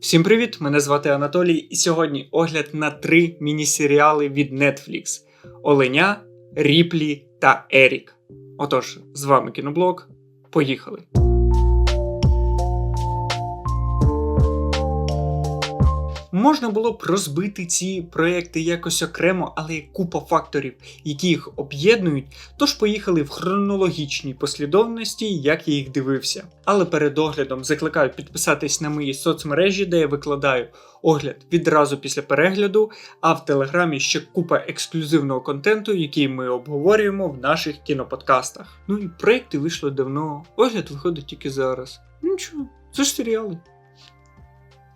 Всім привіт! Мене звати Анатолій, і сьогодні огляд на три міні-серіали від Netflix: Оленя, Ріплі та Ерік. Отож, з вами кіноблог. Поїхали! Можна було б розбити ці проекти якось окремо, але є купа факторів, які їх об'єднують, тож поїхали в хронологічній послідовності, як я їх дивився. Але перед оглядом закликаю підписатись на мої соцмережі, де я викладаю огляд відразу після перегляду, а в телеграмі ще купа ексклюзивного контенту, який ми обговорюємо в наших кіноподкастах. Ну і проекти вийшли давно, огляд виходить тільки зараз. Ну Нічого, це ж серіали.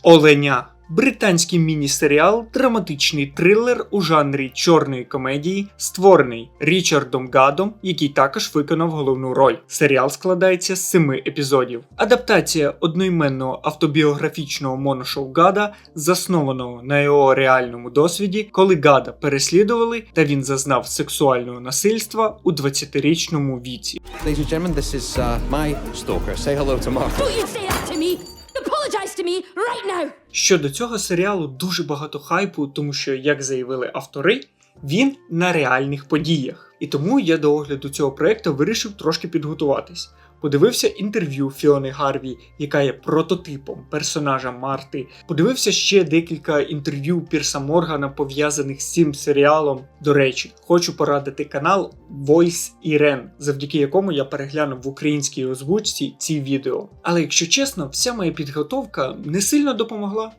Оленя. Британський міні-серіал, драматичний трилер у жанрі чорної комедії, створений Річардом Гадом, який також виконав головну роль. Серіал складається з семи епізодів. Адаптація одноіменного автобіографічного моношоу Гада, заснованого на його реальному досвіді, коли Гада переслідували та він зазнав сексуального насильства у 20-річному віці. Ladies and gentlemen, this is uh, my stalker. Say hello to Mark. Don't you say that to me! Apologize to me right now! Щодо цього серіалу дуже багато хайпу, тому що, як заявили автори, він на реальних подіях. І тому я до огляду цього проекту вирішив трошки підготуватись. Подивився інтерв'ю Фіони Гарві, яка є прототипом персонажа Марти. Подивився ще декілька інтерв'ю Пірса Моргана, пов'язаних з цим серіалом. До речі, хочу порадити канал Voice Iren, завдяки якому я переглянув в українській озвучці ці відео. Але якщо чесно, вся моя підготовка не сильно допомогла.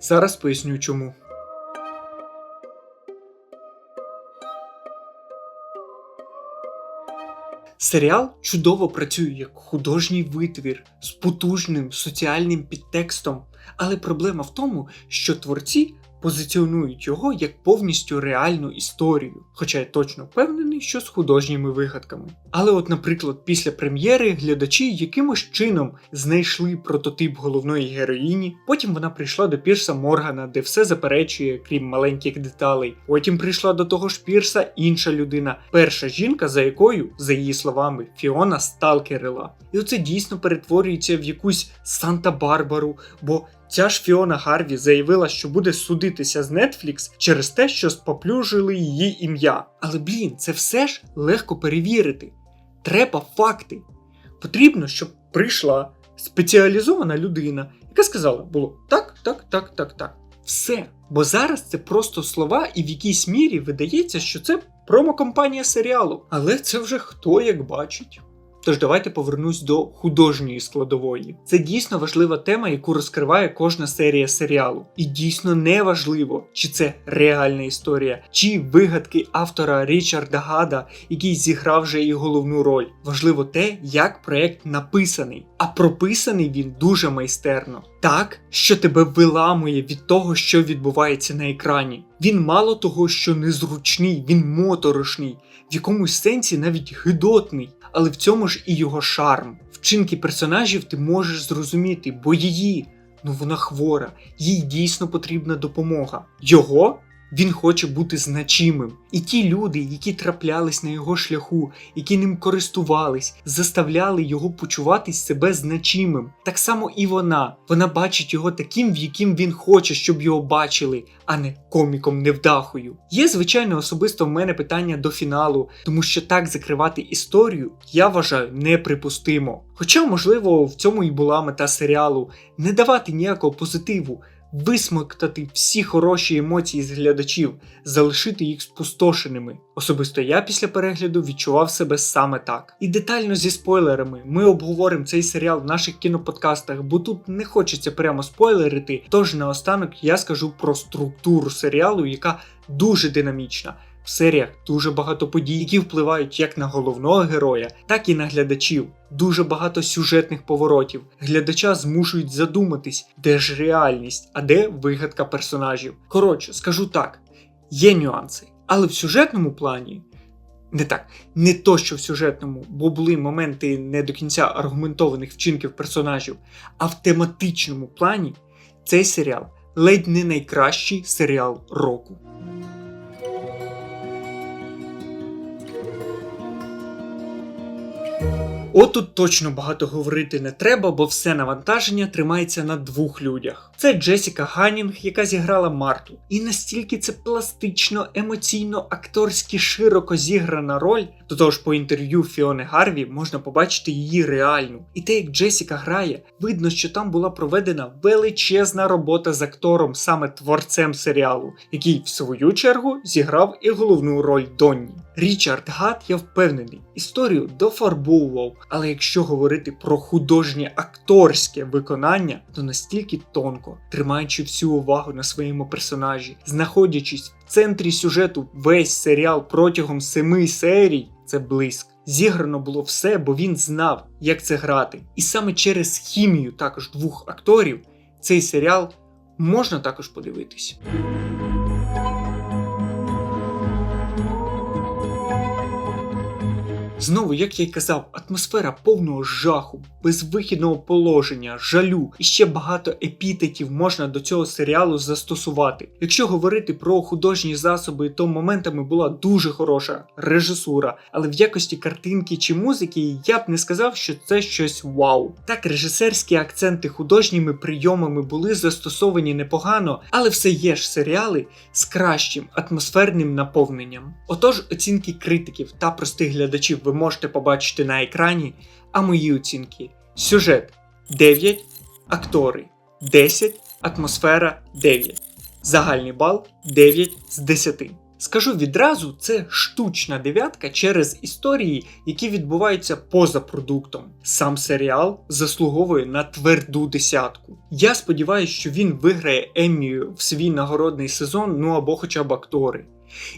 Зараз поясню чому. Серіал чудово працює як художній витвір з потужним соціальним підтекстом, але проблема в тому, що творці позиціонують його як повністю реальну історію, хоча я точно впевнений, що з художніми вигадками. Але, от, наприклад, після прем'єри глядачі якимось чином знайшли прототип головної героїні. Потім вона прийшла до Пірса Моргана, де все заперечує, крім маленьких деталей. Потім прийшла до того ж Пірса інша людина, перша жінка, за якою, за її словами, Фіона сталкерила. І оце дійсно перетворюється в якусь Санта-Барбару, бо Ця ж Фіона Гарві заявила, що буде судитися з Netflix через те, що споплюжили її ім'я. Але блін, це все ж легко перевірити. Треба факти. Потрібно, щоб прийшла спеціалізована людина, яка сказала було так, так, так, так, так. Все. Бо зараз це просто слова, і в якійсь мірі видається, що це промокомпанія серіалу. Але це вже хто як бачить. Тож давайте повернусь до художньої складової. Це дійсно важлива тема, яку розкриває кожна серія серіалу. І дійсно не важливо, чи це реальна історія, чи вигадки автора Річарда Гада, який зіграв вже і головну роль. Важливо те, як проект написаний, а прописаний він дуже майстерно. Так, що тебе виламує від того, що відбувається на екрані. Він мало того, що незручний, він моторошний, в якомусь сенсі навіть гидотний, але в цьому ж і його шарм. Вчинки персонажів ти можеш зрозуміти, бо її, ну вона хвора, їй дійсно потрібна допомога. Його він хоче бути значимим. І ті люди, які траплялись на його шляху, які ним користувались, заставляли його почуватись себе значимим. Так само і вона. Вона бачить його таким, в яким він хоче, щоб його бачили, а не коміком невдахою. Є, звичайно, особисто в мене питання до фіналу, тому що так закривати історію я вважаю неприпустимо. Хоча, можливо, в цьому і була мета серіалу не давати ніякого позитиву висмоктати всі хороші емоції з глядачів, залишити їх спустошеними. Особисто я після перегляду відчував себе саме так. І детально зі спойлерами ми обговоримо цей серіал в наших кіноподкастах, бо тут не хочеться прямо спойлерити. Тож наостанок я скажу про структуру серіалу, яка дуже динамічна. В серіях дуже багато подій, які впливають як на головного героя, так і на глядачів. Дуже багато сюжетних поворотів. Глядача змушують задуматись, де ж реальність, а де вигадка персонажів. Коротше, скажу так: є нюанси, але в сюжетному плані. Не так, не то, що в сюжетному, бо були моменти не до кінця аргументованих вчинків персонажів, а в тематичному плані цей серіал ледь не найкращий серіал року. you Отут точно багато говорити не треба, бо все навантаження тримається на двох людях. Це Джесіка Ганнінг, яка зіграла Марту. І настільки це пластично, емоційно, акторськи широко зіграна роль. До того ж, по інтерв'ю Фіони Гарві можна побачити її реальну. І те, як Джесіка грає, видно, що там була проведена величезна робота з актором, саме творцем серіалу, який в свою чергу зіграв і головну роль Донні. Річард Гат, я впевнений, історію дофарбовував, але якщо говорити про художнє акторське виконання, то настільки тонко, тримаючи всю увагу на своєму персонажі, знаходячись в центрі сюжету весь серіал протягом семи серій, це блиск. Зіграно було все, бо він знав, як це грати. І саме через хімію також двох акторів цей серіал можна також подивитись. Знову, як я й казав, атмосфера повного жаху, безвихідного положення, жалю і ще багато епітетів можна до цього серіалу застосувати. Якщо говорити про художні засоби, то моментами була дуже хороша режисура, але в якості картинки чи музики я б не сказав, що це щось вау. Так, режисерські акценти художніми прийомами були застосовані непогано, але все є ж серіали з кращим атмосферним наповненням. Отож, оцінки критиків та простих глядачів ви можете побачити на екрані, а мої оцінки: сюжет 9, актори 10, атмосфера 9. Загальний бал 9 з 10. Скажу відразу, це штучна дев'ятка через історії, які відбуваються поза продуктом. Сам серіал заслуговує на тверду десятку. Я сподіваюся, що він виграє Еммію в свій нагородний сезон, ну або хоча б актори.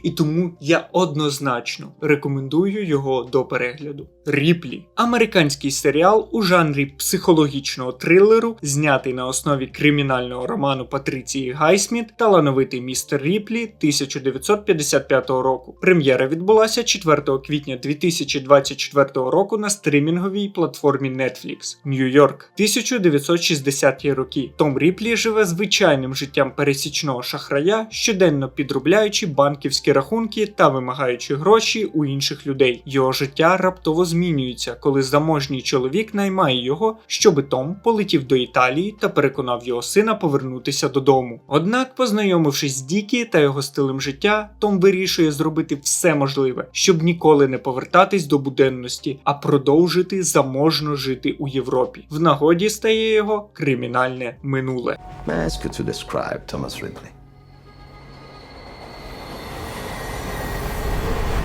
І тому я однозначно рекомендую його до перегляду. Ріплі американський серіал у жанрі психологічного трилеру, знятий на основі кримінального роману Патриції Гайсміт Талановитий містер Ріплі 1955 року. Прем'єра відбулася 4 квітня 2024 року на стрімінговій платформі Netflix, Нью-Йорк, 1960-ті роки. Том Ріплі живе звичайним життям пересічного шахрая, щоденно підробляючи банківські рахунки та вимагаючи гроші у інших людей. Його життя раптово змінюється, коли заможній чоловік наймає його, щоби Том полетів до Італії та переконав його сина повернутися додому. Однак, познайомившись з Дікі та його стилем життя, Том вирішує зробити все можливе, щоб ніколи не повертатись до буденності, а продовжити заможно жити у Європі. В нагоді стає його кримінальне минуле. May I ask?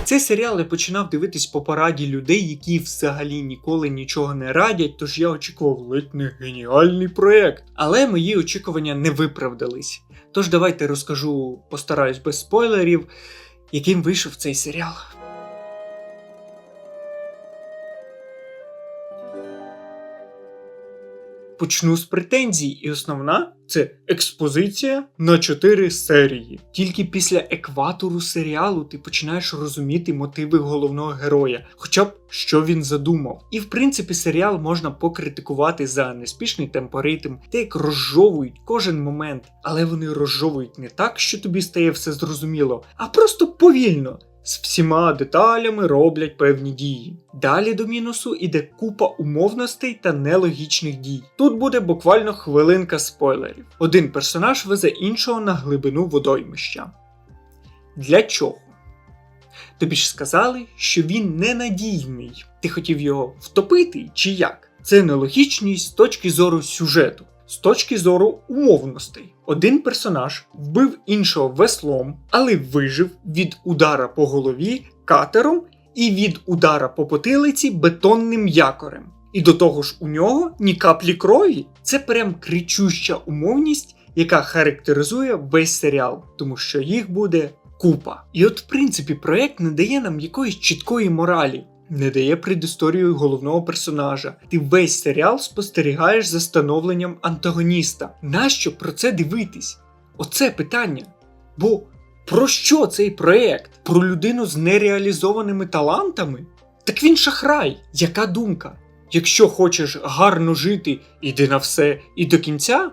Цей серіал я починав дивитись по параді людей, які взагалі ніколи нічого не радять, тож я очікував ледь геніальний проект. Але мої очікування не виправдались. Тож давайте розкажу, постараюсь без спойлерів, яким вийшов цей серіал. Почну з претензій, і основна це експозиція на 4 серії. Тільки після екватору серіалу ти починаєш розуміти мотиви головного героя, хоча б що він задумав. І в принципі серіал можна покритикувати за неспішний темпоритм, те, як розжовують кожен момент, але вони розжовують не так, що тобі стає все зрозуміло, а просто повільно. З всіма деталями роблять певні дії. Далі до мінусу іде купа умовностей та нелогічних дій. Тут буде буквально хвилинка спойлерів. Один персонаж везе іншого на глибину водоймища. Для чого? Тобі ж сказали, що він ненадійний. Ти хотів його втопити чи як? Це нелогічність з точки зору сюжету. З точки зору умовностей, один персонаж вбив іншого веслом, але вижив від удара по голові катером і від удара по потилиці бетонним якорем. І до того ж у нього ні каплі крові. Це прям кричуща умовність, яка характеризує весь серіал, тому що їх буде купа. І от, в принципі, проект не дає нам якоїсь чіткої моралі не дає предісторію головного персонажа. Ти весь серіал спостерігаєш за становленням антагоніста. Нащо про це дивитись? Оце питання. Бо про що цей проект? Про людину з нереалізованими талантами? Так він шахрай. Яка думка? Якщо хочеш гарно жити, іди на все і до кінця?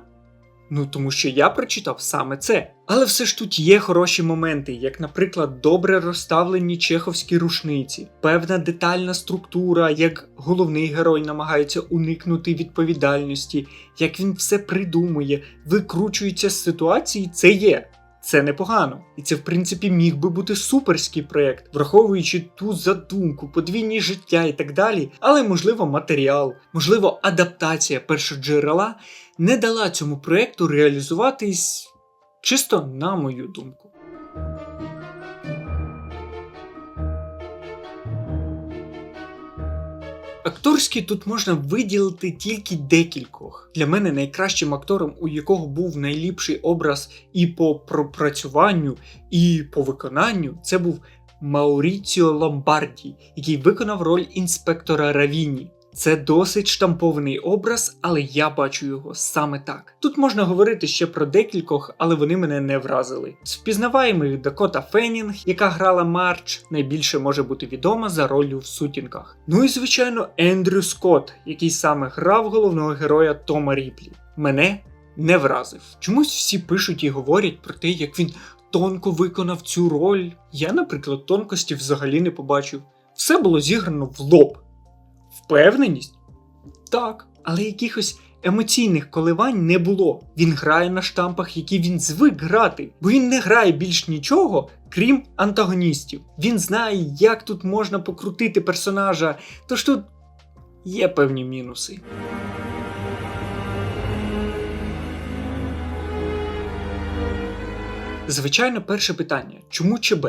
Ну тому що я прочитав саме це. Але все ж тут є хороші моменти, як, наприклад, добре розставлені чеховські рушниці, певна детальна структура, як головний герой намагається уникнути відповідальності, як він все придумує, викручується з ситуації, це є. Це непогано, і це в принципі міг би бути суперський проект, враховуючи ту задумку, подвійні життя і так далі. Але можливо матеріал, можливо, адаптація першоджерела не дала цьому проекту реалізуватись чисто на мою думку. Акторські тут можна виділити тільки декількох. Для мене найкращим актором, у якого був найліпший образ і по пропрацюванню, і по виконанню, це був Мауріціо Ломбарді, який виконав роль інспектора Равіні. Це досить штампований образ, але я бачу його саме так. Тут можна говорити ще про декількох, але вони мене не вразили. З впізнаваємих Дакота Феннінг, яка грала Марч, найбільше може бути відома за роллю в сутінках. Ну і звичайно, Ендрю Скотт, який саме грав головного героя Тома Ріплі. Мене не вразив. Чомусь всі пишуть і говорять про те, як він тонко виконав цю роль. Я, наприклад, тонкості взагалі не побачив. Все було зіграно в лоб. Впевненість? Так, але якихось емоційних коливань не було. Він грає на штампах, які він звик грати, бо він не грає більш нічого, крім антагоністів. Він знає, як тут можна покрутити персонажа, тож тут є певні мінуси. Звичайно, перше питання: чому ЧБ?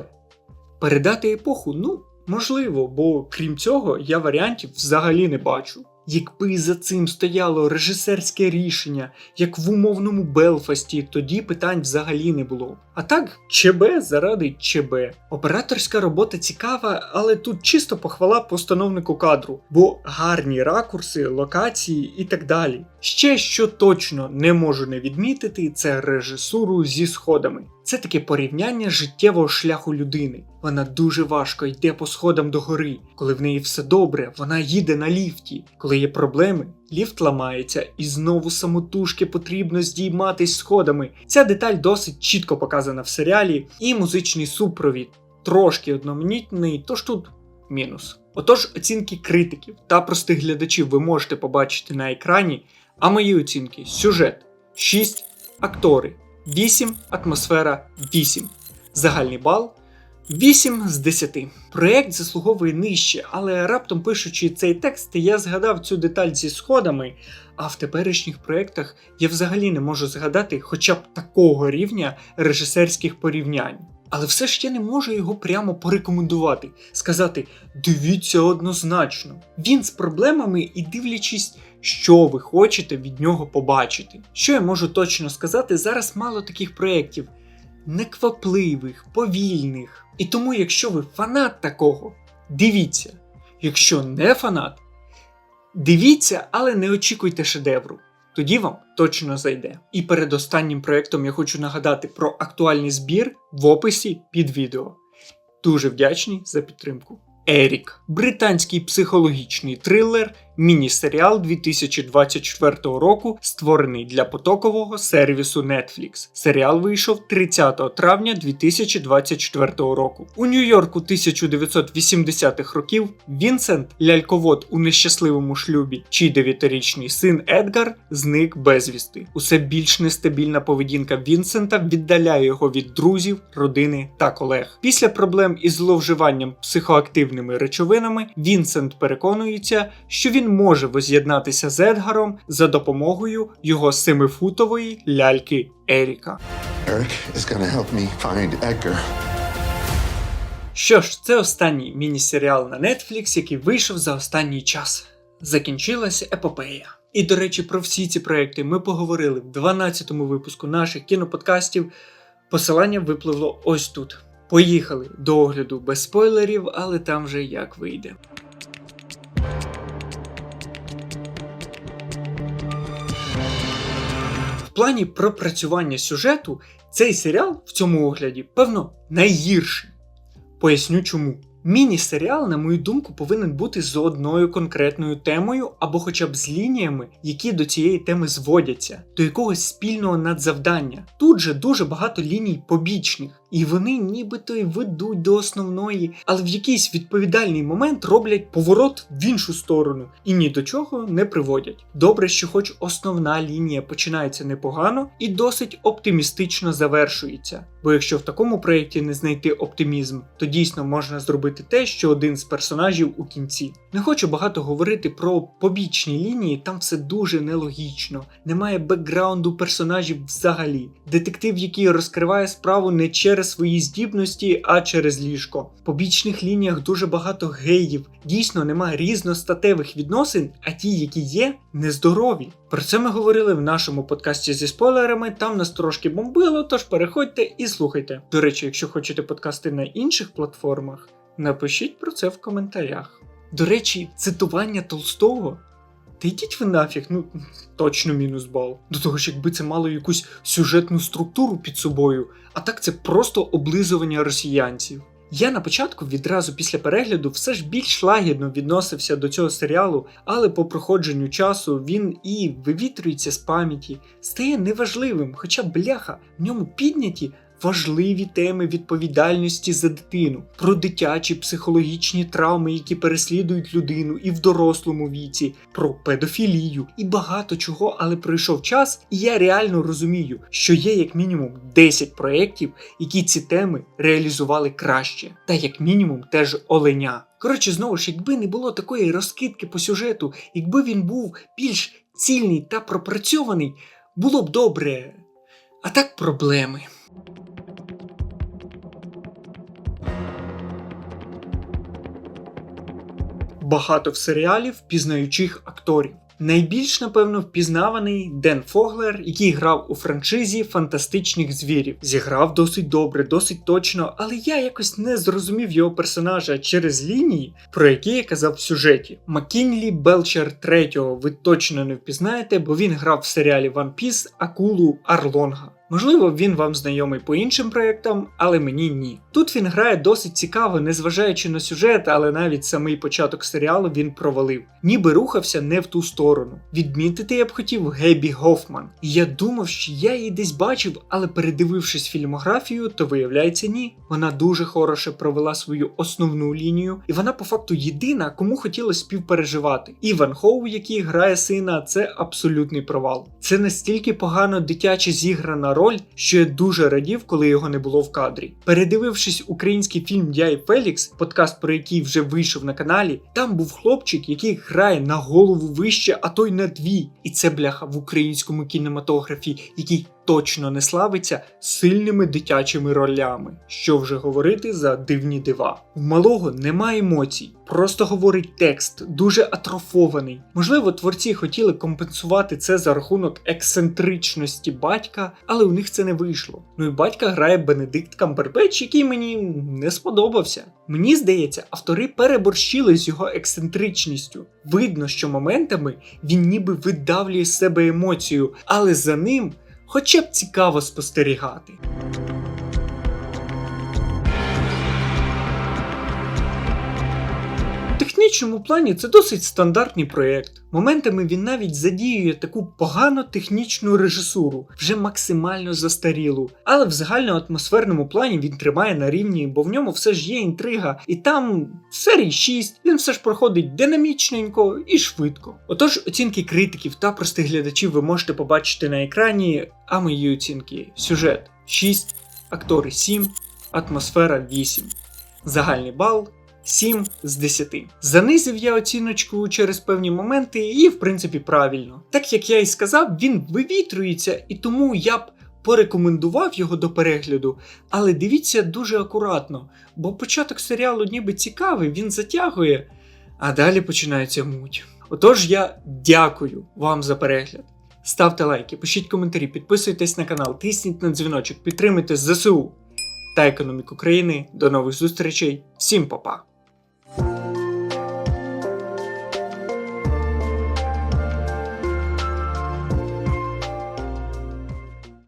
Передати епоху? Ну, можливо, бо крім цього, я варіантів взагалі не бачу. Якби за цим стояло режисерське рішення, як в умовному Белфасті, тоді питань взагалі не було. А так, ЧБ заради ЧБ. Операторська робота цікава, але тут чисто похвала постановнику кадру, бо гарні ракурси, локації і так далі. Ще що точно не можу не відмітити, це режисуру зі сходами. Це таке порівняння життєвого шляху людини. Вона дуже важко йде по сходам до гори. Коли в неї все добре, вона їде на ліфті. Коли є проблеми, ліфт ламається, і знову самотужки потрібно здійматись сходами. Ця деталь досить чітко показана в серіалі, і музичний супровід трошки одноманітний, тож тут мінус. Отож, оцінки критиків та простих глядачів ви можете побачити на екрані, а мої оцінки сюжет 6, актори 8, атмосфера 8. Загальний бал 8 з 10. Проєкт заслуговує нижче, але раптом пишучи цей текст, я згадав цю деталь зі сходами, а в теперішніх проєктах я взагалі не можу згадати хоча б такого рівня режисерських порівнянь. Але все ж я не можу його прямо порекомендувати, сказати дивіться однозначно. Він з проблемами і дивлячись, що ви хочете від нього побачити. Що я можу точно сказати, зараз мало таких проєктів неквапливих, повільних. І тому, якщо ви фанат такого, дивіться. Якщо не фанат, дивіться, але не очікуйте шедевру. Тоді вам точно зайде. І перед останнім проєктом я хочу нагадати про актуальний збір в описі під відео. Дуже вдячний за підтримку. Ерік британський психологічний трилер, міні-серіал 2024 року, створений для потокового сервісу Netflix. Серіал вийшов 30 травня 2024 року. У Нью-Йорку 1980-х років Вінсент, ляльковод у нещасливому шлюбі, чий 9-річний син Едгар зник безвісти. Усе більш нестабільна поведінка Вінсента віддаляє його від друзів, родини та колег. Після проблем із зловживанням психоактивними речовинами Вінсент переконується, що він може воз'єднатися з Едгаром за допомогою його семифутової ляльки Еріка. Що ж, це останній міні-серіал на Netflix, який вийшов за останній час. Закінчилася епопея. І до речі, про всі ці проекти ми поговорили в 12-му випуску наших кіноподкастів. Посилання випливло ось тут. Поїхали до огляду без спойлерів, але там вже як вийде. Плані пропрацювання сюжету цей серіал в цьому огляді, певно, найгірший. Поясню чому. Міні-серіал, на мою думку, повинен бути з одною конкретною темою або хоча б з лініями, які до цієї теми зводяться, до якогось спільного надзавдання. Тут же дуже багато ліній побічних, і вони нібито й ведуть до основної, але в якийсь відповідальний момент роблять поворот в іншу сторону і ні до чого не приводять. Добре, що хоч основна лінія починається непогано і досить оптимістично завершується. Бо якщо в такому проєкті не знайти оптимізм, то дійсно можна зробити те, що один з персонажів у кінці. Не хочу багато говорити про побічні лінії, там все дуже нелогічно. Немає бекграунду персонажів взагалі. Детектив, який розкриває справу не через свої здібності, а через ліжко. В побічних лініях дуже багато геїв. Дійсно немає різностатевих відносин, а ті, які є, нездорові. Про це ми говорили в нашому подкасті зі спойлерами. Там нас трошки бомбило, тож переходьте і слухайте. До речі, якщо хочете подкасти на інших платформах, напишіть про це в коментарях. До речі, цитування Толстого. Та йдіть ви нафіг, ну точно мінус бал. До того ж, якби це мало якусь сюжетну структуру під собою, а так це просто облизування росіянців. Я на початку відразу після перегляду все ж більш лагідно відносився до цього серіалу, але по проходженню часу він і вивітрюється з пам'яті, стає неважливим, хоча бляха, в ньому підняті важливі теми відповідальності за дитину, про дитячі психологічні травми, які переслідують людину і в дорослому віці, про педофілію і багато чого, але пройшов час, і я реально розумію, що є як мінімум 10 проєктів, які ці теми реалізували краще, та як мінімум теж оленя. Коротше, знову ж, якби не було такої розкидки по сюжету, якби він був більш цільний та пропрацьований, було б добре. А так проблеми. Багато в серіалі впізнаючих акторів. Найбільш, напевно, впізнаваний Ден Фоглер, який грав у франшизі фантастичних звірів. Зіграв досить добре, досить точно, але я якось не зрозумів його персонажа через лінії, про які я казав в сюжеті. Маккінлі Белчер III ви точно не впізнаєте, бо він грав в серіалі One Piece акулу Арлонга. Можливо, він вам знайомий по іншим проєктам, але мені ні. Тут він грає досить цікаво, незважаючи на сюжет, але навіть самий початок серіалу він провалив. Ніби рухався не в ту сторону. Відмітити я б хотів Гебі Гофман. І я думав, що я її десь бачив, але передивившись фільмографію, то виявляється ні. Вона дуже хороше провела свою основну лінію, і вона по факту єдина, кому хотілося співпереживати. Іван Хоу, який грає сина, це абсолютний провал. Це настільки погано дитяче зіграна роль, що я дуже радів, коли його не було в кадрі. Передивившись український фільм Я і Фелікс, подкаст про який вже вийшов на каналі, там був хлопчик, який грає на голову вище, а то й на дві. І це бляха в українському кінематографі, який точно не славиться сильними дитячими ролями. Що вже говорити за дивні дива. В малого немає емоцій, просто говорить текст, дуже атрофований. Можливо, творці хотіли компенсувати це за рахунок ексцентричності батька, але у них це не вийшло. Ну і батька грає Бенедикт Камбербеч, який мені не сподобався. Мені здається, автори переборщили з його ексцентричністю. Видно, що моментами він ніби видавлює з себе емоцію, але за ним хоча б цікаво спостерігати. Технічному плані це досить стандартний проєкт. Моментами він навіть задіює таку погану технічну режисуру, вже максимально застарілу. Але в загальноатмосферному плані він тримає на рівні, бо в ньому все ж є інтрига, і там в серії 6 він все ж проходить динамічненько і швидко. Отож, оцінки критиків та простих глядачів ви можете побачити на екрані, а мої оцінки: сюжет 6, актори 7, атмосфера 8. Загальний бал 7 з 10. Занизив я оціночку через певні моменти, і в принципі правильно. Так як я і сказав, він вивітрюється, і тому я б порекомендував його до перегляду, але дивіться дуже акуратно, бо початок серіалу ніби цікавий, він затягує, а далі починається муть. Отож, я дякую вам за перегляд. Ставте лайки, пишіть коментарі, підписуйтесь на канал, тисніть на дзвіночок, підтримуйте ЗСУ та економіку країни. До нових зустрічей. Всім па-па!